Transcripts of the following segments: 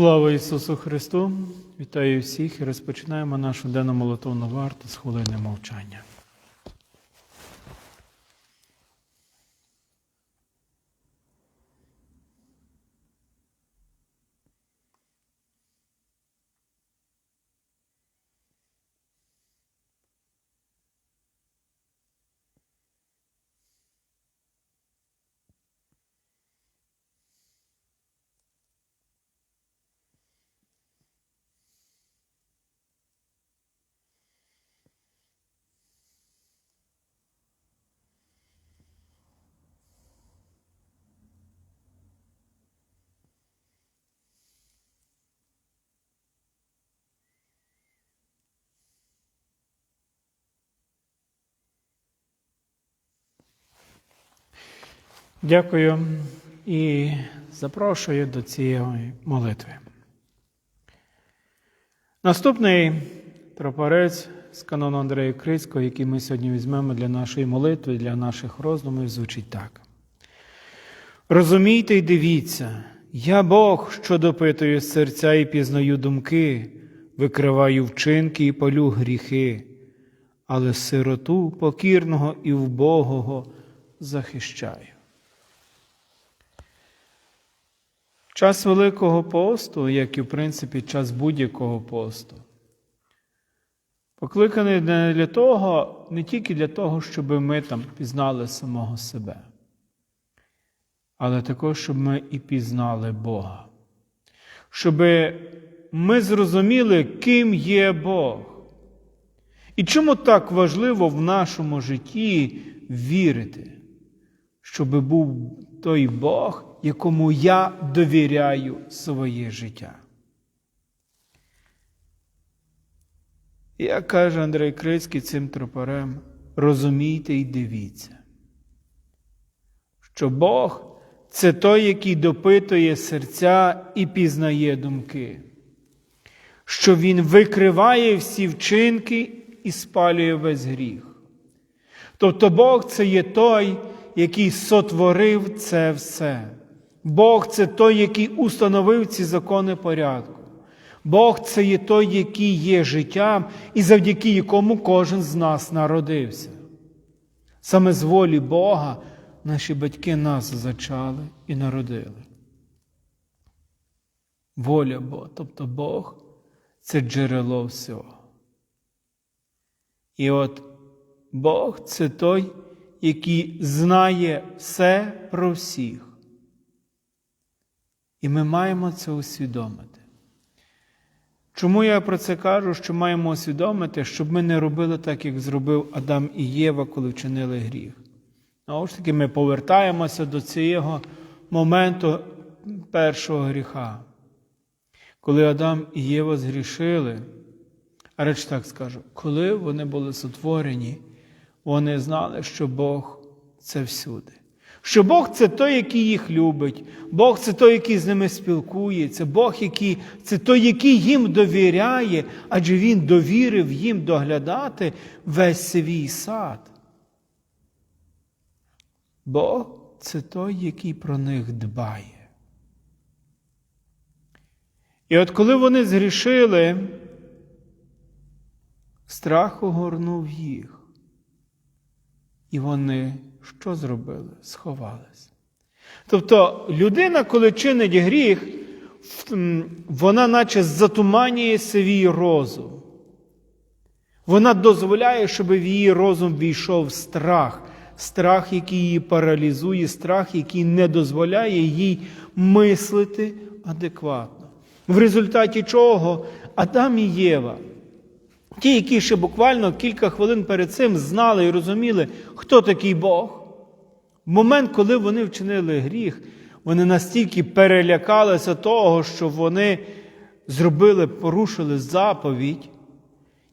Слава Ісусу Христу! Вітаю всіх і розпочинаємо нашу денну молитовну варту з хвилини мовчання. Дякую і запрошую до цієї молитви. Наступний тропарець з канону Андрея Крицького, який ми сьогодні візьмемо для нашої молитви, для наших роздумів, звучить так. Розумійте й дивіться, я Бог, що допитую серця і пізнаю думки, викриваю вчинки і палю гріхи, але сироту покірного і вбогого захищаю. Час Великого посту, як і в принципі час будь-якого посту, покликаний не для того, не тільки для того, щоб ми там пізнали самого себе, але також, щоб ми і пізнали Бога, щоб ми зрозуміли, ким є Бог. І чому так важливо в нашому житті вірити, щоб був той Бог, якому я довіряю своє життя. Як каже Андрей Крицький цим тропарем, розумійте і дивіться, що Бог це той, який допитує серця і пізнає думки, що Він викриває всі вчинки і спалює весь гріх. Тобто Бог це є той, який сотворив це все. Бог це той, який установив ці закони порядку. Бог це є той, який є життям, і завдяки якому кожен з нас народився. Саме з волі Бога наші батьки нас зачали і народили. Воля Бога, тобто Бог це джерело всього. І от Бог це той, який знає все про всіх. І ми маємо це усвідомити. Чому я про це кажу, що маємо усвідомити, щоб ми не робили так, як зробив Адам і Єва, коли вчинили гріх. Знову ж таки, ми повертаємося до цього моменту першого гріха. Коли Адам і Єва згрішили, а реч так скажу, коли вони були сотворені, вони знали, що Бог це всюди. Що Бог це той, який їх любить, Бог це той, який з ними спілкується, Бог який, це той, який їм довіряє, адже Він довірив їм доглядати весь свій сад. Бог це той, який про них дбає. І от коли вони згрішили, страх огорнув їх. І вони що зробили? Сховались. Тобто людина, коли чинить гріх, вона наче затуманює свій розум. Вона дозволяє, щоб в її розум війшов страх, страх, який її паралізує, страх, який не дозволяє їй мислити адекватно. В результаті чого Адам і Єва. Ті, які ще буквально кілька хвилин перед цим знали і розуміли, хто такий Бог. В момент, коли вони вчинили гріх, вони настільки перелякалися того, що вони зробили, порушили заповідь,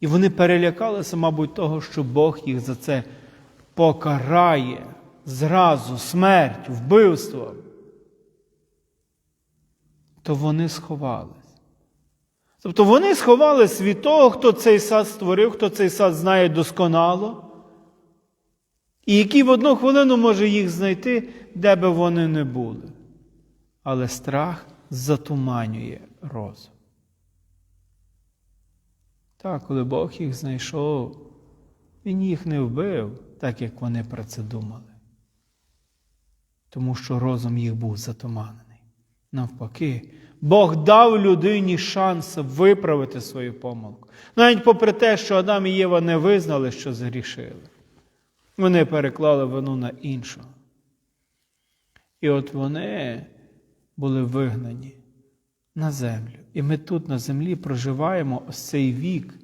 і вони перелякалися, мабуть, того, що Бог їх за це покарає зразу, смерть, вбивство. То вони сховались. Тобто вони сховались від того, хто цей сад створив, хто цей сад знає досконало, і який в одну хвилину може їх знайти, де би вони не були. Але страх затуманює розум. Так, коли Бог їх знайшов, Він їх не вбив, так як вони про це думали. Тому що розум їх був затуманений. Навпаки, Бог дав людині шанс виправити свою помилку. Навіть попри те, що Адам і Єва не визнали, що згрішили. Вони переклали вину на іншого. І от вони були вигнані на землю. І ми тут на землі проживаємо ось цей вік.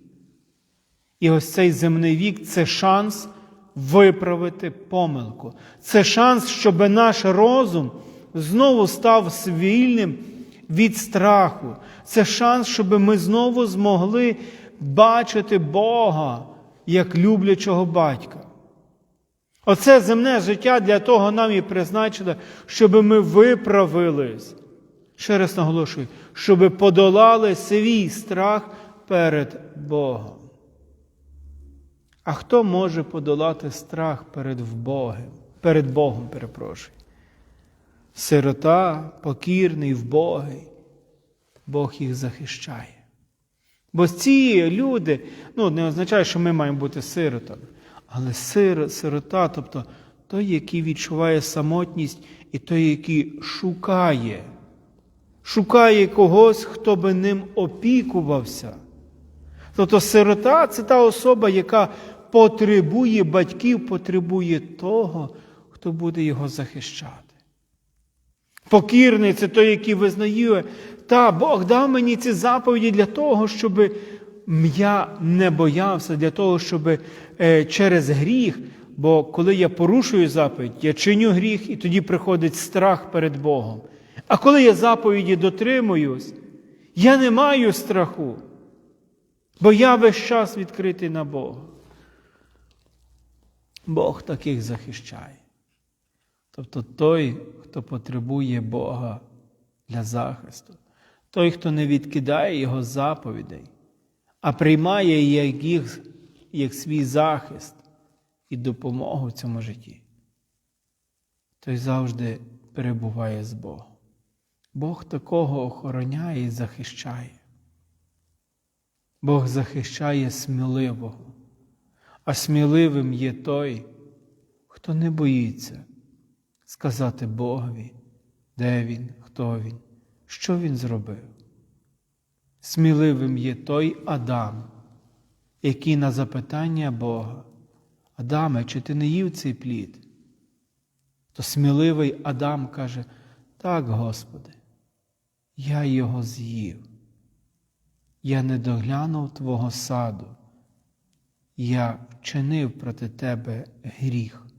І ось цей земний вік це шанс виправити помилку. Це шанс, щоб наш розум знову став вільним від страху. Це шанс, щоб ми знову змогли бачити Бога як люблячого батька. Оце земне життя для того нам і призначено, щоб ми виправились. Ще раз наголошую, щоб подолали свій страх перед Богом. А хто може подолати страх перед Богом? Перед Богом, перепрошую. Сирота, покірний, вбогий, Бог їх захищає. Бо ці люди, ну, не означає, що ми маємо бути сиротами, але сир, сирота, тобто той, який відчуває самотність, і той, який шукає, шукає когось, хто би ним опікувався. Тобто сирота це та особа, яка потребує батьків, потребує того, хто буде його захищати. Покірний це той, який визнає, та Бог дав мені ці заповіді для того, щоб я не боявся, для того, щоб е, через гріх, бо коли я порушую заповідь, я чиню гріх, і тоді приходить страх перед Богом. А коли я заповіді дотримуюсь, я не маю страху, бо я весь час відкритий на Бога. Бог таких захищає. Тобто той, хто потребує Бога для захисту, той, хто не відкидає Його заповідей, а приймає їх як свій захист і допомогу в цьому житті, той завжди перебуває з Богом. Бог такого охороняє і захищає. Бог захищає сміливого, а сміливим є той, хто не боїться сказати Богові, де Він, хто Він, що Він зробив. Сміливим є той Адам, який на запитання Бога, Адаме, чи ти не їв цей плід? То сміливий Адам каже, так, Господи, я його з'їв. Я не доглянув Твого саду, я вчинив проти Тебе гріх.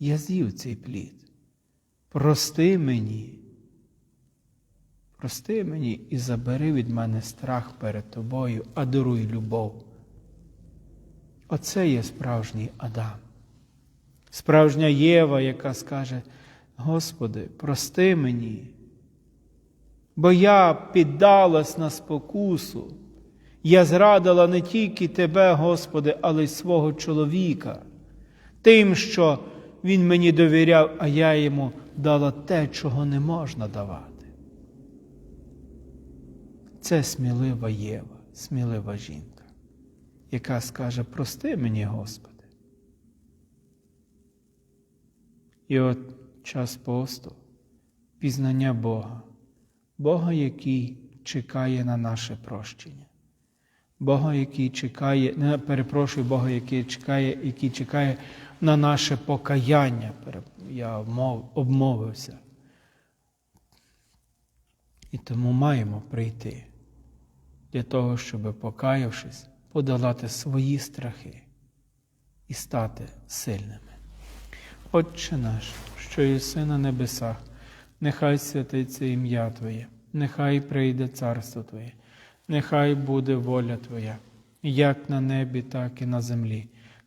Я з'їв цей плід. Прости мені, прости мені і забери від мене страх перед тобою, а даруй любов. Оце є справжній Адам. Справжня Єва, яка скаже, Господи, прости мені, бо я піддалась на спокусу, я зрадила не тільки Тебе, Господи, але й свого чоловіка, тим, що Він мені довіряв, а я йому дала те, чого не можна давати. Це смілива Єва, смілива жінка, яка скаже, прости мені, Господи. І от час посту, пізнання Бога, Бога, який чекає на наше прощення, Бога, який чекає, не перепрошую Бога, який чекає, який чекає на наше покаяння. Я обмовився. І тому маємо прийти для того, щоб, покаявшись, подолати свої страхи і стати сильними. Отче наш, що єси на небесах, нехай святиться ім'я Твоє, нехай прийде царство Твоє, нехай буде воля Твоя, як на небі, так і на землі.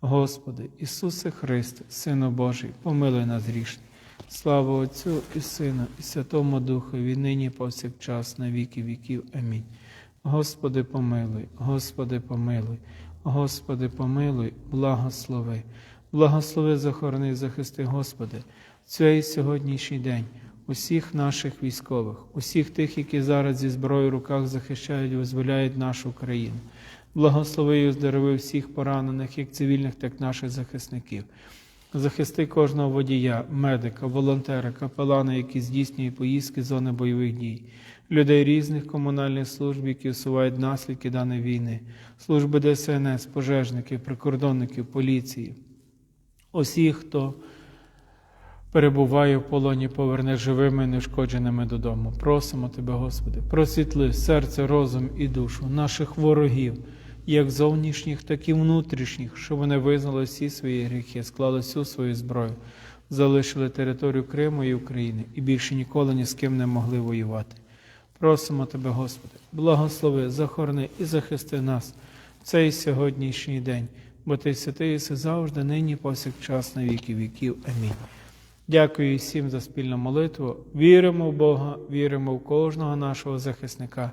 Господи, Ісусе Христе, Сину Божий, помилуй нас грішних. Слава Отцю і Сину, і Святому Духові, нині повсякчас, на віки віків. Амінь. Господи, помилуй, Господи, помилуй, Господи, помилуй, благослови, благослови, захорони, захисти, Господи, в цей сьогоднішній день усіх наших військових, усіх тих, які зараз зі зброєю в руках захищають і визволяють нашу країну. Благослови і оздорови всіх поранених, як цивільних, так і наших захисників. Захисти кожного водія, медика, волонтера, капелана, які здійснюють поїздки з зони бойових дій, людей різних комунальних служб, які усувають наслідки даної війни, служби ДСНС, пожежників, прикордонників, поліції, усіх, хто перебуває в полоні, поверне живими і нешкодженими додому. Просимо Тебе, Господи, просвітли серце, розум і душу наших ворогів, як зовнішніх, так і внутрішніх, щоб вони визнали всі свої гріхи, склали всю свою зброю, залишили територію Криму і України і більше ніколи ні з ким не могли воювати. Просимо Тебе, Господи, благослови, захорони і захисти нас в цей сьогоднішній день, бо Ти святий єси завжди, нині, повсякчас, на віки віків. Амінь. Дякую всім за спільну молитву. Віримо в Бога, віримо в кожного нашого захисника